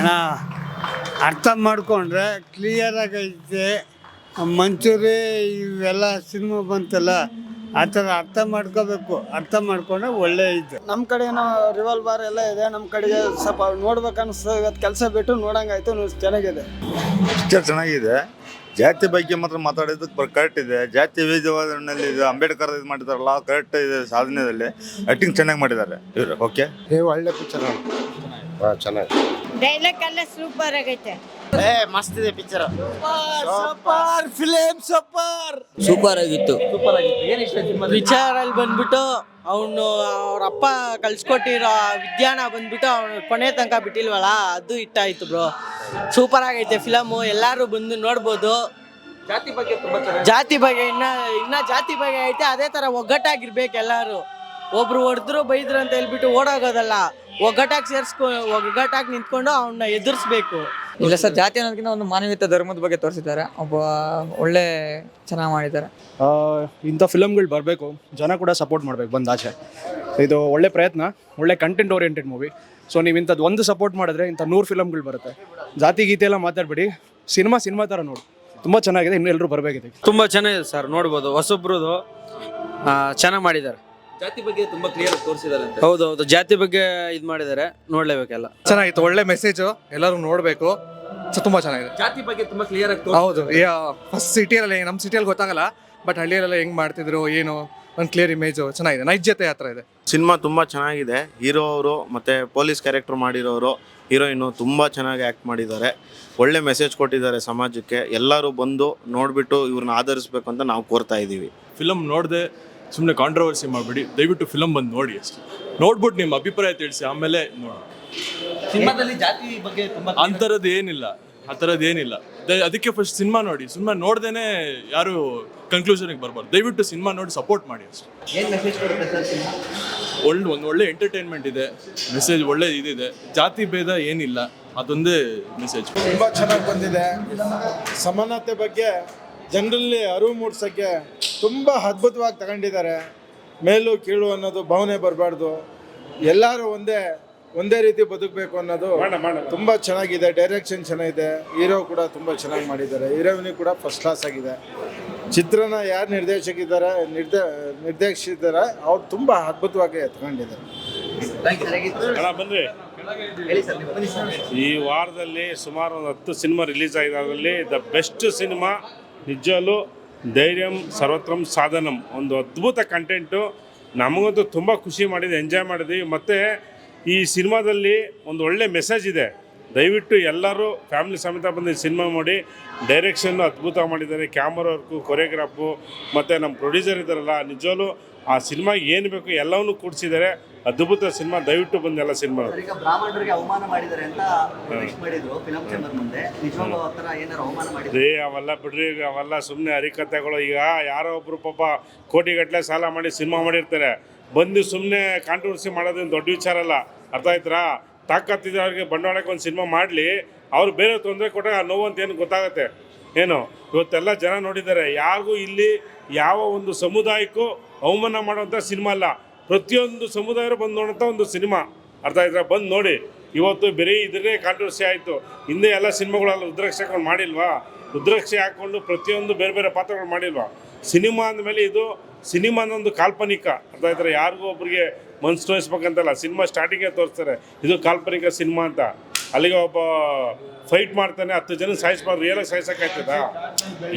ಅಣ್ಣ ಅರ್ಥ ಮಾಡಿಕೊಂಡ್ರೆ ಕ್ಲಿಯರಾಗೈತೆ ಮಂಚೂರಿ ಇವೆಲ್ಲ ಸಿನಿಮಾ ಬಂತಲ್ಲ ಆ ಥರ ಅರ್ಥ ಮಾಡ್ಕೋಬೇಕು. ಅರ್ಥ ಮಾಡ್ಕೊಂಡ್ರೆ ಒಳ್ಳೆ ಇದೆ. ನಮ್ಮ ಕಡೆ ಏನೋ ರಿವಾಲ್ವರ್ ಎಲ್ಲ ಇದೆ. ನಮ್ಮ ಕಡೆಗೆ ಸ್ವಲ್ಪ ನೋಡ್ಬೇಕು ಅನಿಸ್ತದೆ ಇವತ್ತು ಕೆಲಸ ಬಿಟ್ಟು ನೋಡಂಗಾಯ್ತು. ನೀವು ಚೆನ್ನಾಗಿದೆ. ಪಿಕ್ಚರ್ ಚೆನ್ನಾಗಿದೆ. ಜಾತಿ ಬಗ್ಗೆ ಮಾತ್ರ ಮಾತಾಡೋದಕ್ಕೆ ಕರೆಕ್ಟ್ ಇದೆ. ಜಾತಿ ವಿಧವಾದನಲ್ಲಿ ಇದು ಅಂಬೇಡ್ಕರ್ ಇದು ಮಾಡಿದಾರಲ್ಲ ಕರೆಕ್ಟ್ ಇದೆ ಸಾಧನೆಯಲ್ಲಿ. ಆಕ್ಟಿಂಗ್ ಚೆನ್ನಾಗಿ ಮಾಡಿದ್ದಾರೆ. ಇವರು ಓಕೆ ಏ ಒಳ್ಳೆ ಪಿಕ್ಚರ್ ಹಾಂ ಚೆನ್ನಾಗಿ. ಡೈಲಾಗ್ ಎಲ್ಲ ಸೂಪರ್ ಆಗೈತೆ. ಏ ಮಸ್ತ್ ಇದೆ ಪಿಕ್ಚರ್ ಸೂಪರ್ ಆಗಿತ್ತು. ವಿಚಾರಲ್ಲಿ ಬಂದ್ಬಿಟ್ಟು ಅವನು ಅವ್ರ ಅಪ್ಪ ಕಳ್ಸ್ಕೊಟ್ಟಿರೋ ವಿದ್ಯಾನ ಬಂದ್ಬಿಟ್ಟು ಅವನು ಕೊನೆ ತನಕ ಬಿಟ್ಟಿಲ್ವಲ್ಲ ಅದು ಇಟ್ಟಾಯ್ತು ಬ್ರೋ ಸೂಪರ್ ಆಗೈತೆ ಫಿಲಮು ಎಲ್ಲರೂ ಬಂದು ನೋಡ್ಬೋದು. ಜಾತಿ ಬಗ್ಗೆ ತುಂಬಾ ಜಾತಿ ಬಗ್ಗೆ ಇನ್ನ ಇನ್ನ ಜಾತಿ ಬಗ್ಗೆ ಐತೆ ಅದೇ ತರ ಒಗ್ಗಟ್ಟಾಗಿರ್ಬೇಕು ಎಲ್ಲರೂ. ಒಬ್ರು ಹೊಡೆದ್ರು ಬೈದ್ರು ಅಂತ ಹೇಳ್ಬಿಟ್ಟು ಓಡೋಗೋದಲ್ಲ. ಒಗ್ಗಟ್ಟಾಗಿ ಸೇರ್ಸ್ಕೊ ಒಗ್ಗಟ್ಟಾಗಿ ನಿಂತ್ಕೊಂಡು ಅವನ್ನ ಎದುರಿಸ್ಬೇಕು. ಇಲ್ಲ ಸರ್ ಜಾತಿ ಅನ್ನೋದಕ್ಕಿಂತ ಒಂದು ಮಾನವೀಯತೆ ಧರ್ಮದ ಬಗ್ಗೆ ತೋರಿಸಿದ್ದಾರೆ. ಒಬ್ಬ ಒಳ್ಳೆ ಚೆನ್ನಾಗಿ ಮಾಡಿದ್ದಾರೆ. ಇಂಥ ಫಿಲಮ್ಗಳು ಬರಬೇಕು. ಜನ ಕೂಡ ಸಪೋರ್ಟ್ ಮಾಡಬೇಕು ಬಂದು ಆಚೆ. ಇದು ಒಳ್ಳೆ ಪ್ರಯತ್ನ ಒಳ್ಳೆ ಕಂಟೆಂಟ್ ಓರಿಯೆಂಟೆಡ್ ಮೂವಿ ಸೊ ನೀವು ಇಂಥದ್ದು ಒಂದು ಸಪೋರ್ಟ್ ಮಾಡಿದ್ರೆ ಇಂಥ ನೂರು ಫಿಲಮ್ಗಳು ಬರುತ್ತೆ. ಜಾತಿ ಗೀತೆ ಎಲ್ಲ ಮಾತಾಡ್ಬೇಡಿ. ಸಿನಿಮಾ ಸಿನಿಮಾ ಥರ ನೋಡಿ. ತುಂಬ ಚೆನ್ನಾಗಿದೆ ಇನ್ನೂ ಎಲ್ಲರೂ ಬರಬೇಕಿದೆ. ತುಂಬ ಚೆನ್ನಾಗಿದೆ ಸರ್ ನೋಡ್ಬೋದು. ಹೊಸಬ್ರದ್ದು ಚೆನ್ನಾಗಿ ಮಾಡಿದ್ದಾರೆ. ಜಾತಿ ಬಗ್ಗೆ ತುಂಬಾ ಕ್ಲಿಯರ್ ತೋರಿಸಿದ್ದಾರೆ ಅಂತ ಹೌದು ಜಾತಿ ಬಗ್ಗೆ ಇದು ಮಾಡಿದ್ದಾರೆ ನೋಡ್ಲೇಬೇಕೆಲ್ಲ. ಚೆನ್ನಾಗಿತ್ತು ಒಳ್ಳೆ ಮೆಸೇಜ್ ಎಲ್ಲರೂ ನೋಡಬೇಕು. ತುಂಬಾ ತುಂಬ ಚೆನ್ನಾಗಿದೆ. ಜಾತಿ ಬಗ್ಗೆ ತುಂಬಾ ಕ್ಲಿಯರ್ ಆಗಿ ಹೌದು ಫಸ್ಟ್ ಸಿಟಿಯಲ್ಲಿ ನಮ್ಮ ಸಿಟಿಯಲ್ಲಿ ಗೊತ್ತಾಗಲ್ಲ ಬಟ್ ಹಳ್ಳಿಯಲ್ಲೆಲ್ಲ ಹೆಂಗ್ ಮಾಡ್ತಿದ್ರು ಏನು ಒಂದು ಕ್ಲಿಯರ್ ಇಮೇಜ್ ಚೆನ್ನಾಗಿದೆ. ನೈಜತೆ ಹತ್ರ ಇದೆ. ಸಿನಿಮಾ ತುಂಬ ಚೆನ್ನಾಗಿದೆ. ಹೀರೋ ಅವರು ಮತ್ತು ಪೊಲೀಸ್ ಕ್ಯಾರೆಕ್ಟರ್ ಮಾಡಿರೋರು ಹೀರೋಯಿನು ತುಂಬ ಚೆನ್ನಾಗಿ ಆ್ಯಕ್ಟ್ ಮಾಡಿದ್ದಾರೆ. ಒಳ್ಳೆ ಮೆಸೇಜ್ ಕೊಟ್ಟಿದ್ದಾರೆ ಸಮಾಜಕ್ಕೆ. ಎಲ್ಲರೂ ಬಂದು ನೋಡಿಬಿಟ್ಟು ಇವ್ರನ್ನ ಆಧರಿಸ್ಬೇಕು ಅಂತ ನಾವು ಕೋರ್ತಾ ಇದ್ದೀವಿ ಫಿಲಮ್ ನೋಡದೆ ಸುಮ್ಮನೆ ಕಾಂಟ್ರವರ್ಸಿ ಮಾಡಬೇಡಿ ದಯವಿಟ್ಟು ಫಿಲಮ್ ಬಂದು ನೋಡಿ ಅಷ್ಟೇ. ನೋಡ್ಬಿಟ್ಟು ನಿಮ್ಮ ಅಭಿಪ್ರಾಯ ತಿಳಿಸಿ ಆಮೇಲೆ ನೋಡಿ. ಸಿನಿಮಾದಲ್ಲಿ ಜಾತಿ ಬಗ್ಗೆ ತುಂಬಾ ಅಂಥರದ್ದು ಏನಿಲ್ಲ ಆ ಥರದ್ದು ಏನಿಲ್ಲ. ದ- ಅದಕ್ಕೆ ಫಸ್ಟ್ ಸಿನಿಮಾ ನೋಡಿ ಸಿನಿಮಾ ನೋಡ್ದೇನೆ ಯಾರು ಕನ್ಕ್ಲೂಷನ್ಗೆ ಬರಬಾರ್ದು. ದಯವಿಟ್ಟು ಸಿನಿಮಾ ನೋಡಿ ಸಪೋರ್ಟ್ ಮಾಡಿ ಅಷ್ಟೇ. ಏನ್ ಮೆಸೇಜ್ ಕೊಡುತ್ತೆ ಸರ್ ಸಿನಿಮಾ? ಒಳ್ಳೆ ಒಂದು ಒಳ್ಳೆ ಎಂಟರ್ಟೈನ್ಮೆಂಟ್ ಇದೆ ಮೆಸೇಜ್ ಒಳ್ಳೆ ಇದಿದೆ. ಜಾತಿ ಭೇದ ಏನಿಲ್ಲ ಅದೊಂದೇ ಮೆಸೇಜ್ ತುಂಬ ಚೆನ್ನಾಗಿ ಬಂದಿದೆ. ಸಮಾನತೆ ಬಗ್ಗೆ ಜನರಲ್ಲಿ ಅರಿವು ಮೂಡಿಸೋಕ್ಕೆ ತುಂಬ ಅದ್ಭುತವಾಗಿ ತಗೊಂಡಿದ್ದಾರೆ. ಮೇಲು ಕೀಳು ಅನ್ನೋದು ಭಾವನೆ ಬರಬಾರ್ದು. ಎಲ್ಲರೂ ಒಂದೇ ಒಂದೇ ರೀತಿ ಬದುಕಬೇಕು ಅನ್ನೋದು ತುಂಬ ಚೆನ್ನಾಗಿದೆ. ಡೈರೆಕ್ಷನ್ ಚೆನ್ನಾಗಿದೆ. ಹೀರೋ ಕೂಡ ತುಂಬ ಚೆನ್ನಾಗಿ ಮಾಡಿದ್ದಾರೆ. ಹೀರೋಯಿನಿ ಕೂಡ ಫಸ್ಟ್ ಕ್ಲಾಸ್ ಆಗಿದೆ. ಚಿತ್ರನ ಯಾರು ನಿರ್ದೇಶಕಿದ್ದಾರೆ ನಿರ್ದ ನಿರ್ದೇಶಿಸಿದ್ದಾರೆ ಅವ್ರು ತುಂಬ ಅದ್ಭುತವಾಗಿ ತಗೊಂಡಿದ್ದಾರೆ. ಈ ವಾರದಲ್ಲಿ ಸುಮಾರು ಒಂದು ಹತ್ತು ಸಿನಿಮಾ ರಿಲೀಸ್ ಆಗಿರೋದ್ರಲ್ಲಿ ದ ಬೆಸ್ಟ್ ಸಿನಿಮಾ ನಿಜವಲ್ಲೂ ಧೈರ್ಯಂ ಸರ್ವತ್ರಂ ಸಾಧನಂ. ಒಂದು ಅದ್ಭುತ ಕಂಟೆಂಟು ನಮಗಂತೂ ತುಂಬ ಖುಷಿ ಮಾಡಿದೆ ಎಂಜಾಯ್ ಮಾಡಿದ್ವಿ. ಮತ್ತು ಈ ಸಿನಿಮಾದಲ್ಲಿ ಒಂದು ಒಳ್ಳೆ ಮೆಸೇಜ್ ಇದೆ. ದಯವಿಟ್ಟು ಎಲ್ಲರೂ ಫ್ಯಾಮಿಲಿ ಸಮೇತ ಬಂದು ಸಿನಿಮಾ ನೋಡಿ ಡೈರೆಕ್ಷನ್ನು ಅದ್ಭುತ ಮಾಡಿದ್ದಾರೆ. ಕ್ಯಾಮರಾ ವರ್ಕು ಕೊರಿಯೋಗ್ರಾಫು ಮತ್ತು ನಮ್ಮ ಪ್ರೊಡ್ಯೂಸರ್ ಇದ್ದಾರಲ್ಲ ನಿಜವಲ್ಲೂ ಆ ಸಿನಿಮಾ ಏನು ಬೇಕು ಎಲ್ಲವನ್ನೂ ಕೂಡಿಸಿದ್ದಾರೆ ಅದ್ಭುತ ಸಿನಿಮಾ ದಯವಿಟ್ಟು ಬಂದು ಎಲ್ಲ ಸಿನಿಮಾ ಈಗ ಬ್ರಾಹ್ಮಣರಿಗೆ ಅವಮಾನ ಮಾಡಿದ್ದಾರೆ ಅಂತ ಪಬ್ಲಿಷ್ ಮಾಡಿದ್ರು ಫಿಲಂ ಚೇಂಬರ್ ಮುಂದೆ. ನಿಜವಾಗ್ಲೂ ಆ ಥರ ಏನಾರು ಅವಮಾನ ಮಾಡಿದ್ರು? ರೀ ಅವೆಲ್ಲ ಬಿಡ್ರಿ ಈಗ ಅವೆಲ್ಲ ಸುಮ್ಮನೆ ಹರಿಕತೆಗಳು. ಈಗ ಯಾರೋ ಒಬ್ರು ಪಾಪ ಕೋಟಿಗಟ್ಟಲೆ ಸಾಲ ಮಾಡಿ ಸಿನಿಮಾ ಮಾಡಿರ್ತಾರೆ. ಬಂದು ಸುಮ್ಮನೆ ಕಾಂಟ್ರವರ್ಸಿ ಮಾಡೋದೇನು ದೊಡ್ಡ ವಿಚಾರ ಅಲ್ಲ. ಅರ್ಥ ಆಯ್ತಾ ತಾಕತ್ತಿದೆ ಅವ್ರಿಗೆ ಬಂಡವಾಳಕ್ಕೆ ಒಂದು ಸಿನಿಮಾ ಮಾಡಲಿ. ಅವ್ರು ಬೇರೆ ತೊಂದರೆ ಕೊಟ್ಟಾಗ ಆ ನೋವು ಅಂತ ಏನು ಗೊತ್ತಾಗುತ್ತೆ? ಏನು? ಇವತ್ತೆಲ್ಲ ಜನ ನೋಡಿದ್ದಾರೆ. ಯಾರಿಗೂ ಇಲ್ಲಿ ಯಾವ ಒಂದು ಸಮುದಾಯಕ್ಕೂ ಅವಮಾನ ಮಾಡುವಂಥ ಸಿನಿಮಾ ಅಲ್ಲ. ಪ್ರತಿಯೊಂದು ಸಮುದಾಯರು ಬಂದು ನೋಡೋಂಥ ಒಂದು ಸಿನಿಮಾ. ಅರ್ಥ ಆಯ್ತಾ ಬಂದು ನೋಡಿ. ಇವತ್ತು ಬರೀ ಇದನ್ನೇ ಕಾಂಟ್ರವರ್ಸಿ ಆಯಿತು. ಹಿಂದೆ ಎಲ್ಲ ಸಿನಿಮಾಗಳೆಲ್ಲ ರುದ್ರಾಕ್ಷಿ ಹಾಕೊಂಡು ಮಾಡಿಲ್ವಾ? ರುದ್ರಾಕ್ಷಿ ಹಾಕ್ಕೊಂಡು ಪ್ರತಿಯೊಂದು ಬೇರೆ ಬೇರೆ ಪಾತ್ರಗಳು ಮಾಡಿಲ್ವಾ? ಸಿನಿಮಾ ಅಂದಮೇಲೆ ಇದು ಸಿನಿಮಾ ಅನ್ನೊಂದು ಕಾಲ್ಪನಿಕ. ಅರ್ಥ ಆಯ್ತಾರೆ ಯಾರಿಗೂ ಒಬ್ಬರಿಗೆ ಮನ್ಸು ನೋಯಿಸ್ಬೇಕಂತಲ್ಲ ಸಿನಿಮಾ ಸ್ಟಾರ್ಟಿಂಗೇ ತೋರಿಸ್ತಾರೆ. ಇದು ಕಾಲ್ಪನಿಕ ಸಿನಿಮಾ ಅಂತ. ಅಲ್ಲಿಗೆ ಒಬ್ಬ ಫೈಟ್ ಮಾಡ್ತಾನೆ, ಹತ್ತು ಜನ ಸಾಯಿಸ್ಬಾರ್ದು ರಿಯಲಾಗಿ ಸಾಯಿಸೋಕ್ಕಾಯ್ತದ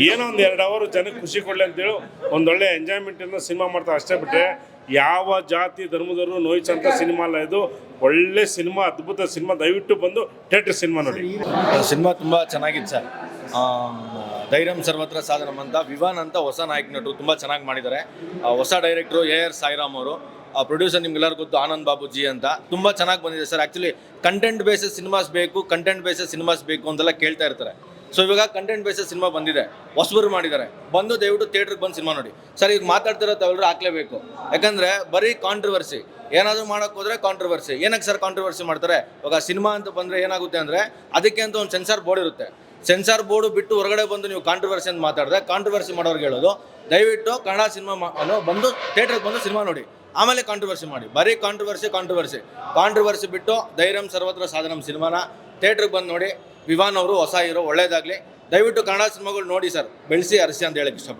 ಏನೋ ಒಂದು ಎರಡು ಅವರು ಜನಕ್ಕೆ ಖುಷಿ ಕೊಡಲಿ ಅಂತೇಳಿ ಒಂದೊಳ್ಳೆ ಎಂಜಾಯ್ಮೆಂಟಿಂದ ಸಿನಿಮಾ ಮಾಡ್ತಾರೆ. ಅಷ್ಟೇ ಬಿಟ್ಟರೆ ಯಾವ ಜಾತಿ, ಧರ್ಮದವರು ನೋಯ್ಸಂತ ಸಿನಿಮಾ ಅಲ್ಲ ಇದು. ಒಳ್ಳೆ ಸಿನಿಮಾ ಅದ್ಭುತ ಸಿನಿಮಾ ದಯವಿಟ್ಟು ಬಂದು ಥಿಯೇಟ್ರ್ ಸಿನಿಮಾ ನೋಡಿ. ಸಿನಿಮಾ ತುಂಬ ಚೆನ್ನಾಗಿತ್ತು ಸರ್. ಧೈರ್ಯಂ ಸರ್ವತ್ರ ಸಾಧನಂ ಅಂತ, ವಿವಾನ್ ಅಂತ ಹೊಸ ನಾಯಕ ನಟರು ತುಂಬ ಚೆನ್ನಾಗಿ ಮಾಡಿದ್ದಾರೆ. ಹೊಸ ಡೈರೆಕ್ಟ್ರು ಎ ಆರ್ ಸಾಯಿರಾಮ್ ಅವರು. ಪ್ರೊಡ್ಯೂಸರ್ ನಿಮ್ಗೆಲ್ಲರೂ ಗೊತ್ತು, ಆನಂದ್ ಬಾಬುಜಿ ಅಂತ. ತುಂಬ ಚೆನ್ನಾಗಿ ಬಂದಿದೆ sir. Actually content based cinemas ಬೇಕು ಕಂಟೆಂಟ್ ಬೇಸಸ್ ಸಿನಿಮಾಸ್ ಬೇಕು ಅಂತೆಲ್ಲ ಕೇಳ್ತಾ ಇರ್ತಾರೆ. ಸೊ ಇವಾಗ ಕಂಟೆಂಟ್ ಬೇಸಸ್ ಸಿನಿಮಾ ಬಂದಿದೆ. ಹೊಸಬರು ಮಾಡಿದ್ದಾರೆ. ಬಂದು ದಯವಿಟ್ಟು ಥಿಯೇಟ್ರಿಗೆ ಬಂದು ಸಿನಿಮಾ ನೋಡಿ. ಸರ್ ಈಗ ಮಾತಾಡ್ತಿರೋ ತಾವೆಲ್ಲರೂ ಹಾಕ್ಲೇಬೇಕು. ಯಾಕಂದ್ರೆ ಬರೀ ಕಾಂಟ್ರವರ್ಸಿ ಏನಾದರೂ ಮಾಡೋಕೆ ಹೋದ್ರೆ ಕಾಂಟ್ರವರ್ಸಿ ಏನಕ್ಕೆ ಸರ್ ಕಾಂಟ್ರವರ್ಸಿ ಮಾಡ್ತಾರೆ? ಇವಾಗ ಸಿನಿಮಾ ಅಂತ ಬಂದರೆ ಏನಾಗುತ್ತೆ ಅಂದರೆ ಅದಕ್ಕೆ ಅಂತ ಒಂದು ಸೆನ್ಸಾರ್ ಬೋರ್ಡ್ ಇರುತ್ತೆ. ಸೆನ್ಸಾರ್ ಬೋರ್ಡು ಬಿಟ್ಟು ಹೊರಗಡೆ ಬಂದು ನೀವು ಕಾಂಟ್ರವರ್ಸಿ ಅಂತ ಮಾತಾಡಿದ್ರೆ ಕಾಂಟ್ರವರ್ಸಿ ಮಾಡೋರ್ಗೆ ಹೇಳೋದು, ದಯವಿಟ್ಟು ಕನ್ನಡ ಸಿನಿಮಾ ಬಂದು ಥಿಯೇಟ್ರಿಗೆ ಬಂದು ಸಿನಿಮಾ ನೋಡಿ. ಆಮೇಲೆ ಕಾಂಟ್ರವರ್ಸಿ ಮಾಡಿ. ಬರೀ ಕಾಂಟ್ರವರ್ಸಿ ಕಾಂಟ್ರವರ್ಸಿ ಕಾಂಟ್ರವರ್ಸಿ ಬಿಟ್ಟು ಧೈರ್ಯಂ ಸರ್ವತ್ರ ಸಾಧನಂ ಸಿನಿಮಾನ ಥಿಯೇಟ್ರಿಗೆ ಬಂದು ನೋಡಿ, ವಿವಾನ್ ಅವರು ಹೊಸ ಇರೋ ಒಳ್ಳೇದಾಗಲಿ. ದಯವಿಟ್ಟು ಕನ್ನಡ ಸಿನಿಮಾಗಳು ನೋಡಿ ಸರ್. ಬೆಳೆಸಿ ಅರಸಿ ಅಂತ ಹೇಳಕ್ಕೆ ಇಷ್ಟಪಡ್ತೀನಿ.